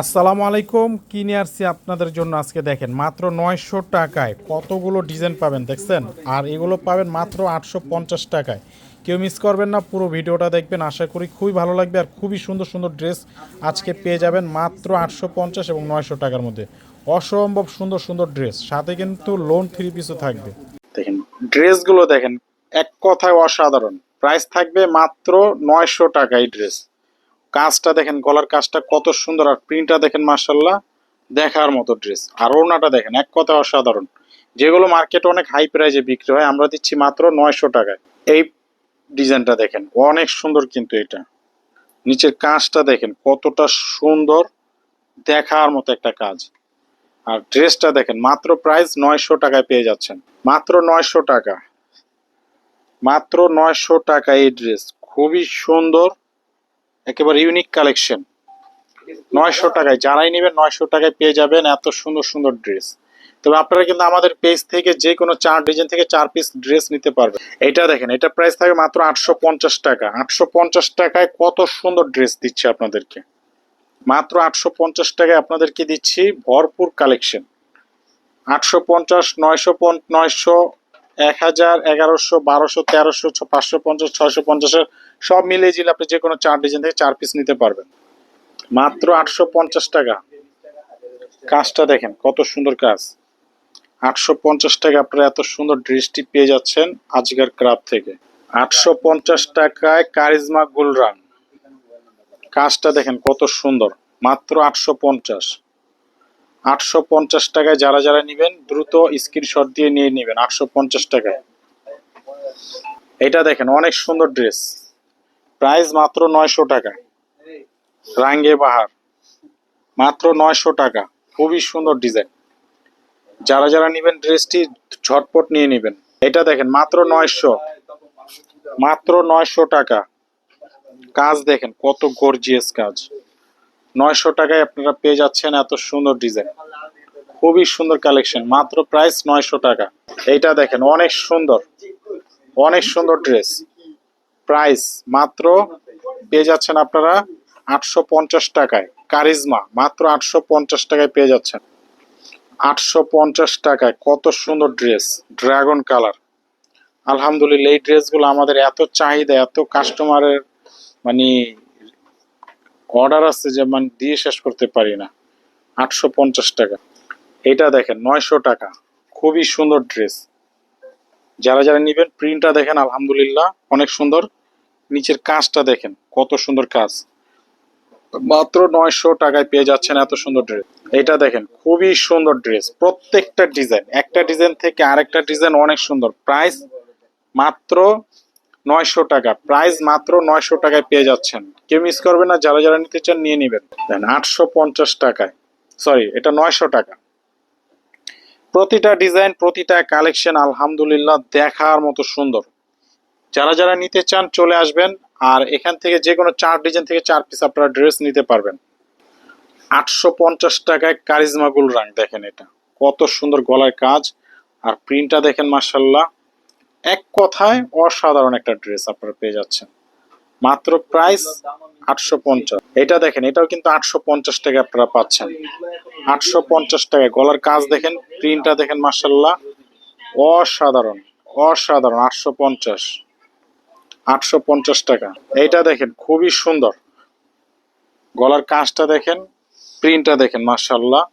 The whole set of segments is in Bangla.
আসসালামু আলাইকুম। কি নিয়ে আসছি আপনাদের জন্য আজকে দেখেন, মাত্র নয়শো টাকায় কতগুলো ডিজাইন পাবেন দেখছেন? আর এগুলো পাবেন মাত্র আটশো পঞ্চাশ টাকায়। কেউ মিস করবেন না, পুরো ভিডিওটা দেখবেন। আশা করি খুবই ভালো লাগবে আর খুবই সুন্দর সুন্দর ড্রেস আজকে পেয়ে যাবেন মাত্র আটশো পঞ্চাশ এবং নয়শো টাকার মধ্যে। অসম্ভব সুন্দর সুন্দর ড্রেস সাথে কিন্তু লোন থ্রি পিসও থাকবে। দেখেন ড্রেসগুলো দেখেন, এক কথায় অসাধারণ। প্রাইস থাকবে মাত্র নয়শো টাকা এই ড্রেস কাজটা দেখেন, গলার কাজটা কত সুন্দর। আর প্রিন্টটা দেখেন মার্শাল্লাহ দেখার মতো ড্রেস আর ওড়নাটা দেখেন, এক কথা অসাধারণ। যেগুলো মার্কেটে অনেক হাই প্রাইজে বিক্রি হয়, আমরা দিচ্ছি মাত্র নয়শো টাকায়। এই ডিজাইনটা দেখেন, অনেক সুন্দর কিন্তু এটা। নিচের কাজটা দেখেন, কতটা সুন্দর, দেখার মতো একটা কাজ। আর ড্রেসটা দেখেন, মাত্র প্রাইস নয়শো টাকায় পেয়ে যাচ্ছেন। মাত্র নয়শো টাকা। মাত্র নয়শো টাকা এই ড্রেস খুবই সুন্দর একেবারে ইউনিক কালেকশন নয়শো টাকায়, যারাই নেবেন নয়শো টাকায় পেয়ে যাবেন এত সুন্দর সুন্দর ড্রেস তবে আপনারা কিন্তু আমাদের পেজ থেকে যে কোনো চার ডিজাইন থেকে চার পিস ড্রেস নিতে পারবেন। এটা দেখেন, এটা প্রাইস থাকে মাত্র আটশো পঞ্চাশ টাকা। আটশো পঞ্চাশ টাকায় কত সুন্দর ড্রেস দিচ্ছে আপনাদেরকে। মাত্র আটশো পঞ্চাশ টাকায় আপনাদেরকে দিচ্ছি ভরপুর কালেকশন আটশো পঞ্চাশ, নয়শো নয়শো এক হাজার এগারোশো বারোশো তেরোশো পাঁচশো পঞ্চাশ ছয়শো পঞ্চাশের সব মিলিয়ে জিলে আপনি যে কোনো চার ডিজাইন থেকে চার পিস নিতে পারবেন। মাত্র আটশো পঞ্চাশ টাকা। কাজটা দেখেন, কত সুন্দর কাজ। আটশো পঞ্চাশ টাকা আপনারা এত সুন্দর ড্রেসটি পেয়ে যাচ্ছেন আজকের ক্রাব থেকে। আটশো পঞ্চাশ টাকায় কারিজমা গুলরান। কাজটা দেখেন, কত সুন্দর। মাত্র আটশো পঞ্চাশ। আটশো পঞ্চাশ টাকায় যারা যারা নেবেন, দ্রুত স্ক্রিনশট দিয়ে নিয়ে নেবেন আটশো পঞ্চাশ টাকায়। এটা দেখেন, অনেক সুন্দর ড্রেস প্রাইস মাত্র নয়শো টাকা। রাঙ্গে বাহার। মাত্র নয়শো টাকা। খুবই সুন্দর ডিজাইন যারা যারা নেবেন ড্রেসটি ঝটপট নিয়ে নেবেন। এটা দেখেন, মাত্র নয়শো। মাত্র নয়শো টাকা। কাজ দেখেন, কত গর্জিয়াস কাজ। নয়শো টাকায় আপনারা পেয়ে যাচ্ছেন এত সুন্দর ডিজাইন। খুবই সুন্দর কালেকশন, মাত্র প্রাইস নয়শো টাকা। এইটা দেখেন, অনেক সুন্দর অনেক সুন্দর ড্রেস। প্রাইস মাত্র পেয়ে যাচ্ছেন আপনারা আটশো পঞ্চাশ টাকায়। কারিজমা, মাত্র আটশো পঞ্চাশ টাকায় পেয়ে যাচ্ছেন। আটশো পঞ্চাশ টাকায়, কত সুন্দর ড্রেস, ড্রাগন কালার। আলহামদুলিল্লাহ, এই ড্রেসগুলো আমাদের এত চাহিদা, এত কাস্টমারের মানে অর্ডার আছে যে মানে দিয়ে শেষ করতে পারি না। আটশো পঞ্চাশ টাকা। এটা দেখেন, নয়শো টাকা। খুবই সুন্দর ড্রেস। যারা যারা নেবেন, প্রিন্টটা দেখেন, আলহামদুলিল্লাহ, অনেক সুন্দর। নিচের কাজটা দেখেন, কত সুন্দর কাজ। মাত্র নয়শো টাকায় পেয়ে যাচ্ছেন এত সুন্দর ড্রেস। এটা দেখেন, খুবই সুন্দর ড্রেস। প্রত্যেকটা ডিজাইন, একটা ডিজাইন থেকে আরেকটা ডিজাইন অনেক সুন্দর। প্রাইস মাত্র নয়শো টাকা। প্রাইস মাত্র নয়শো টাকায় পেয়ে যাচ্ছেন। কেউ মিস করবে না, যারা যারা নিতে চান নিয়ে নেবেন। দেন আটশো পঞ্চাশ টাকায়। সরি এটা নয়শো টাকা। প্রতিটা ডিজাইন প্রতিটা কালেকশন আলহামদুলিল্লাহ দেখার মতো সুন্দর। যারা যারা নিতে চান চলে আসবেন আর এখান থেকে যে কোনো চার ডিজাইন থেকে চার পিস আপনারা ড্রেস নিতে পারবেন। আটশো পঞ্চাশ টাকায় কারিজমা গুল রাং দেখেন এটা। কত সুন্দর গলার কাজ। আর প্রিন্টটা দেখেন মার্শাল্লাহ এক কথায় অসাধারণ একটা ড্রেস আপনারা পেয়ে যাচ্ছেন। মাত্র প্রাইস আটশো পঞ্চাশ। এটা দেখেন, এটাও কিন্তু আটশো পঞ্চাশ টাকা আপনারা পাচ্ছেন। আটশো পঞ্চাশ টাকায়। গলার কাজ দেখেন প্রিন্টটা দেখেন মার্শাল্লাহ অসাধারণ অসাধারণ, আটশো পঞ্চাশ। আটশো পঞ্চাশ টাকা। এইটা দেখেন, খুবই সুন্দর। গলার কাজটা দেখেন প্রিন্টটা দেখেন মার্শাল্লাহ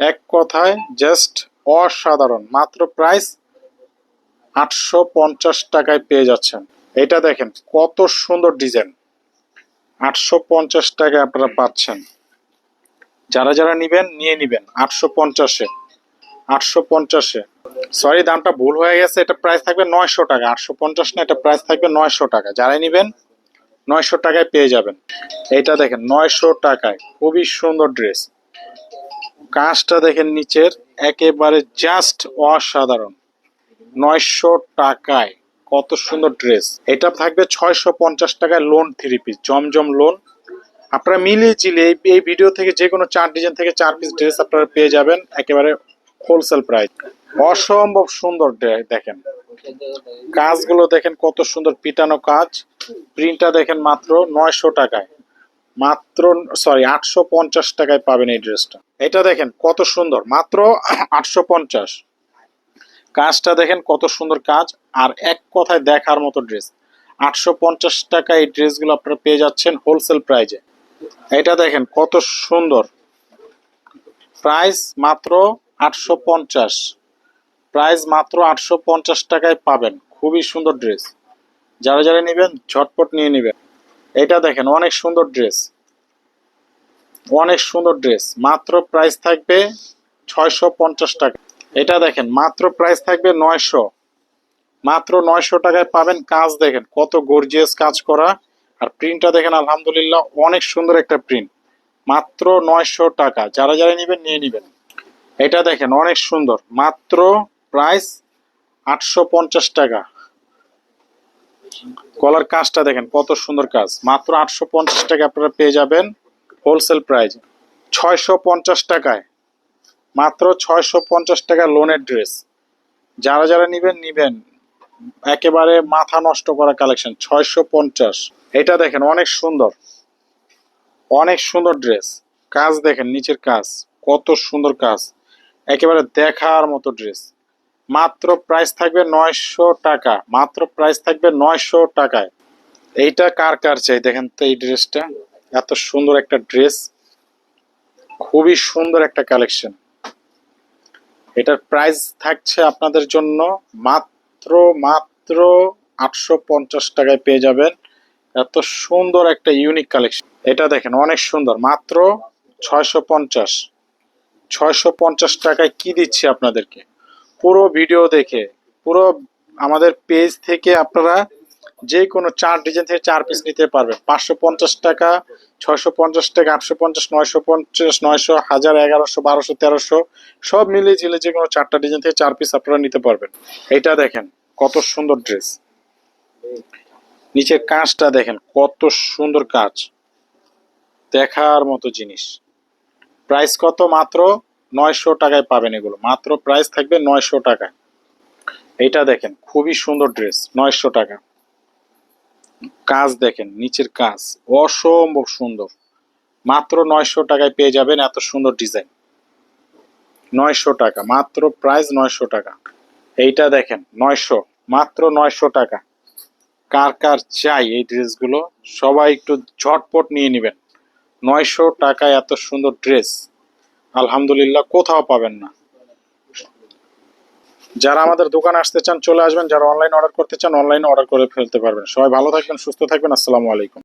এক কথায় জাস্ট অসাধারণ। মাত্র প্রাইস আটশো পঞ্চাশ টাকায় পেয়ে যাচ্ছেন। এটা দেখেন কত সুন্দর ডিজাইন। আটশো পঞ্চাশ টাকায় আপনারা পাচ্ছেন। যারা যারা নিবেন নিয়ে নিবেন। আটশো পঞ্চাশে। আটশো পঞ্চাশে। সরি দামটা ভুল হয়ে গেছে। এটা প্রাইস থাকবে নয়শো টাকা। আটশো পঞ্চাশ না এটা প্রাইস থাকবে নয়শো টাকা। যারাই নিবেন নয়শো টাকায় পেয়ে যাবেন। এটা দেখেন নয়শো টাকায়। খুবই সুন্দর ড্রেস কাজটা দেখেন নিচের একেবারে জাস্ট অসাধারণ। নয়শো টাকায়। কত সুন্দর ড্রেস। এটা থাকবে ছয়শো পঞ্চাশ টাকায় লোন থ্রি পিস জমজম লোন আপনারা মিলিয়ে জিলে এই ভিডিও থেকে যে কোনো চার ডিজাইন থেকে চার পিস ড্রেস আপনারা পেয়ে যাবেন একেবারে হোলসেল প্রাইস অসম্ভব সুন্দর দেখেন। কাজগুলো দেখেন কত সুন্দর পিটানো কাজ। প্রিন্টটা দেখেন মাত্র নয়শো টাকায়। মাত্র সরি আটশো পঞ্চাশ টাকায় পাবেন এই ড্রেসটা এটা দেখেন কত সুন্দর। মাত্র আটশো পঞ্চাশ। কাজটা দেখেন কত সুন্দর কাজ, আর এক কথায় দেখার মতো ড্রেস আটশো পঞ্চাশ টাকা এই ড্রেসগুলো আপনারা পেয়ে যাচ্ছেন হোলসেল প্রাইজে এটা দেখেন কত সুন্দর। প্রাইস মাত্র আটশো পঞ্চাশ। প্রাইস মাত্র আটশো পঞ্চাশ টাকায় পাবেন। খুবই সুন্দর ড্রেস যারা যারা নেবেন, ঝটপট নিয়ে নেবেন। এটা দেখেন অনেক সুন্দর ড্রেস অনেক সুন্দর ড্রেস মাত্র প্রাইস থাকবে ছয়শো পঞ্চাশ টাকা। এটা দেখেন, মাত্র প্রাইস থাকবে নয়শো। মাত্র নয়শো টাকায় পাবেন কাজ দেখেন, কত গর্জিয়াস কাজ করা। আর প্রিন্টটা দেখেন, আলহামদুলিল্লাহ অনেক সুন্দর একটা প্রিন্ট মাত্র নয়শো টাকা, যারা যারা নেবেন, নিয়ে নেবেন। এটা দেখেন, অনেক সুন্দর। মাত্র প্রাইস আটশো পঞ্চাশ টাকা। গলার কাজটা দেখেন, কত সুন্দর কাজ। মাত্র আটশো পঞ্চাশ টাকা আপনারা পেয়ে যাবেন হোলসেল প্রাইস ছয়শো পঞ্চাশ টাকায়। মাত্র ছয়শো পঞ্চাশ টাকা লোনের ড্রেস যারা যারা নিবেন নিবেন। একেবারে মাথা নষ্ট করা কালেকশন ছয়শো পঞ্চাশ। এটা দেখেন, অনেক সুন্দর। অনেক সুন্দর ড্রেস কাজ দেখেন, নিচের কাজ। কত সুন্দর কাজ। একেবারে দেখার মতো ড্রেস মাত্র প্রাইস থাকবে নয়শো টাকা। মাত্র প্রাইস থাকবে নয়শো টাকায়। এইটা কার কার চাই? দেখেন তো এই ড্রেসটা এত সুন্দর একটা ড্রেস খুবই সুন্দর একটা কালেকশন এটার প্রাইস থাকছে আপনাদের জন্য মাত্র মাত্র আটশো পঞ্চাশ টাকায় পেয়ে যাবেন। এত সুন্দর একটা ইউনিক কালেকশন এটা দেখেন, অনেক সুন্দর। মাত্র ছয়শো পঞ্চাশ। ছয়শো পঞ্চাশ টাকায় কি দিচ্ছি আপনাদেরকে? পুরো ভিডিও দেখে, পুরো আমাদের পেজ থেকে আপনারা যে কোনো চার ডিজাইন থেকে চার পিস নিতে পারবেন। পাঁচশো পঞ্চাশ টাকা, ছয়শো পঞ্চাশ টাকা, আটশো পঞ্চাশ, নয়শো পঞ্চাশ, নয়শো, হাজার, এগারোশো, বারোশো, তেরোশো, সব মিলিয়ে ঝিলে যে কোনো চারটা ডিজাইন থেকে চার পিস আপনারা নিতে পারবেন। এটা দেখেন কত সুন্দর ড্রেস নিচের কাঁচটা দেখেন কত সুন্দর কাজ দেখার মতো জিনিস। প্রাইস কত মাত্র? নয়শো টাকায় পাবেন এগুলো। মাত্র প্রাইস থাকবে নয়শো টাকায়। এটা দেখেন খুবই সুন্দর ড্রেস নয়শো টাকা। কাজ দেখেন, নিচের কাজ। অসম্ভব সুন্দর। মাত্র নয়শো টাকায় পেয়ে যাবেন এত সুন্দর ডিজাইন। নয়শো টাকা, মাত্র প্রাইস নয়শো টাকা। এইটা দেখেন, নয়শো, মাত্র নয়শো টাকা। কার কার চাই এই ড্রেসগুলো, সবাই একটু ঝটপট নিয়ে নেবেন। নয়শো টাকায় এত সুন্দর ড্রেস। আলহামদুলিল্লাহ কোথাও পাবেন না। যারা আমাদের দোকানে আসতে চান, চলে আসবেন। যারা অনলাইন অর্ডার করতে চান অনলাইনে অর্ডার করে ফেলতে পারবেন। সবাই ভালো থাকবেন, সুস্থ থাকবেন। আসসালামু আলাইকুম।